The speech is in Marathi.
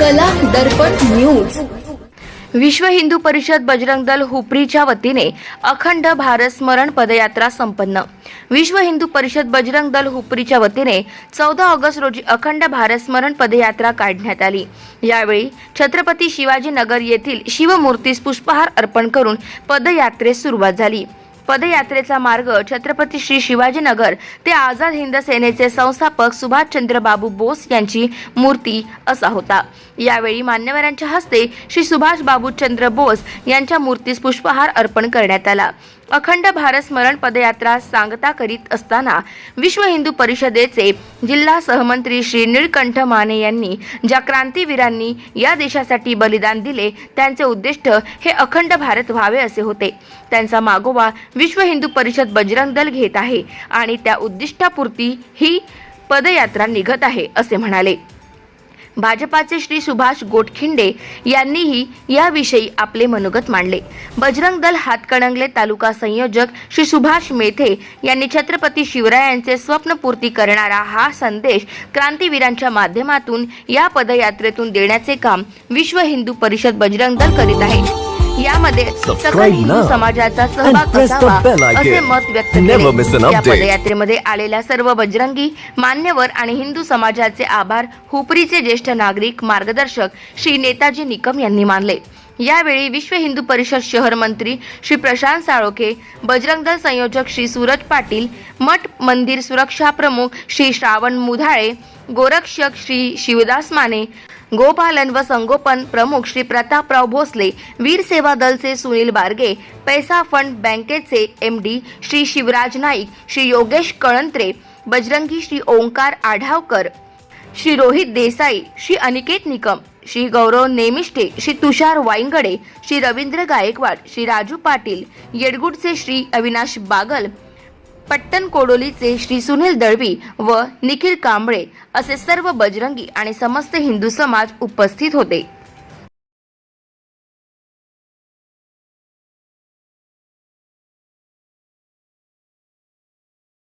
कला दर्पण न्यूज. विश्व हिंदू परिषद बजरंग दल हुपरीच्या वतीने अखंड भारत स्मरण पदयात्रा संपन्न. विश्व हिंदू परिषद बजरंग दल हुपरीच्या वतीने चौदा ऑगस्ट रोजी अखंड भारत स्मरण पदयात्रा काढण्यात आली. यावेळी छत्रपती शिवाजीनगर येथील शिवमूर्तीस पुष्पहार अर्पण करून पदयात्रेस सुरुवात झाली. पदयात्रेचा मार्ग छत्रपती श्री शिवाजीनगर ते आझाद हिंद सेनेचे संस्थापक सुभाषचंद्र बाबू बोस यांची मूर्ती असा होता. यावेळी मान्यवरांच्या हस्ते श्री सुभाष बाबूचंद्र बोस यांच्या मूर्तीस पुष्पहार अर्पण करण्यात आला. अखंड भारत स्मरण पदयात्रा सांगता करीत असताना विश्व हिंदू परिषदेचे जिल्हा सहमंत्री श्री निळकंठ माने यांनी ज्या क्रांतीवीरांनी या देशासाठी बलिदान दिले त्यांचे उद्दिष्ट हे अखंड भारत व्हावे असे होते. त्यांचा मागोवा विश्व हिंदू परिषद बजरंग दल घेत आहे आणि त्या उद्दिष्टापूर्ती ही पदयात्रा निघत आहे असे म्हणाले. भाजपाचे श्री सुभाष गोटखिंडे यांनीही याविषयी आपले मनोगत मांडले. बजरंग दल हातकणंगले तालुका संयोजक श्री सुभाष मेथे यांनी छत्रपती शिवरायांचे स्वप्नपूर्ती करणारा हा संदेश क्रांतीवीरांच्या माध्यमातून या पदयात्रेतून देण्याचे काम विश्व हिंदू परिषद बजरंग दल करीत आहे. यामध्ये सकल हिंदू समाजाचा सहभाग असावा. असे मत व्यक्त केले या. पदयात्रेमध्ये आलेल्या सर्व बजरंगी मान्यवर आणि हिंदू समाजाचे आभार हुपरीचे ज्येष्ठ नागरिक मार्गदर्शक श्री नेताजी निकम यांनी मानले यावेळी विश्व हिंदू परिषद शहर मंत्री श्री प्रशांत साळोखे बजरंग दल संयोजक श्री सूरज पाटील मठ मंदिर सुरक्षा प्रमुख श्री श्रावण मुधाळे गोरक्षक श्री शिवदास माने गोपालन व संगोपन प्रमुख श्री प्रतापराव भोसले वीर सेवा दलचे सुनील बारगे पैसा फंड बँकेचे एम डी श्री शिवराज नाईक श्री योगेश कळंत्रे बजरंगी श्री ओंकार आढावकर श्री रोहित देसाई श्री अनिकेत निकम श्री गौरव नेमिष्टे श्री तुषार वाईंगडे श्री रवींद्र गायकवाड श्री राजू पाटील येडगुडचे श्री अविनाश बागल पट्टण कोडोलीचे श्री सुनील दळवी व निखिल कांबळे असे सर्व बजरंगी आणि समस्त हिंदू समाज उपस्थित होते.